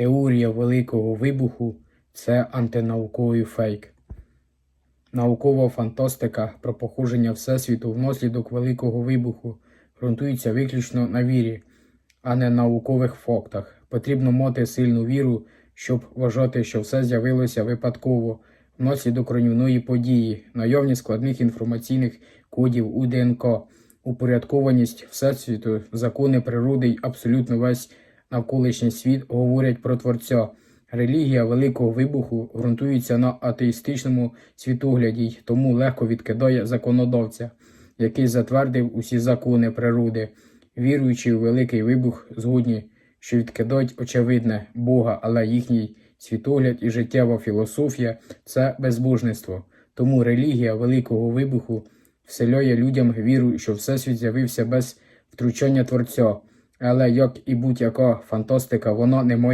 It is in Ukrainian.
Теорія Великого Вибуху це антинауковий фейк. Наукова фантастика про походження Всесвіту внаслідок Великого Вибуху ґрунтується виключно на вірі, а не наукових фактах. Потрібно мати сильну віру, щоб вважати, що все з'явилося випадково внаслідок руйнівної події, наявність складних інформаційних кодів у ДНК, упорядкованість Всесвіту, закони природи й абсолютно весь навколишній світ говорять про Творця. Релігія Великого Вибуху ґрунтується на атеїстичному світогляді й тому легко відкидає законодавця, який затвердив усі закони природи. Віруючи у Великий Вибух, згодні, що відкидають очевидне Бога, але їхній світогляд і життєва філософія це безбожництво. Тому релігія Великого Вибуху вселяє людям віру, що Всесвіт з'явився без втручання Творця. Але як і будь-яка фантастика, вона не має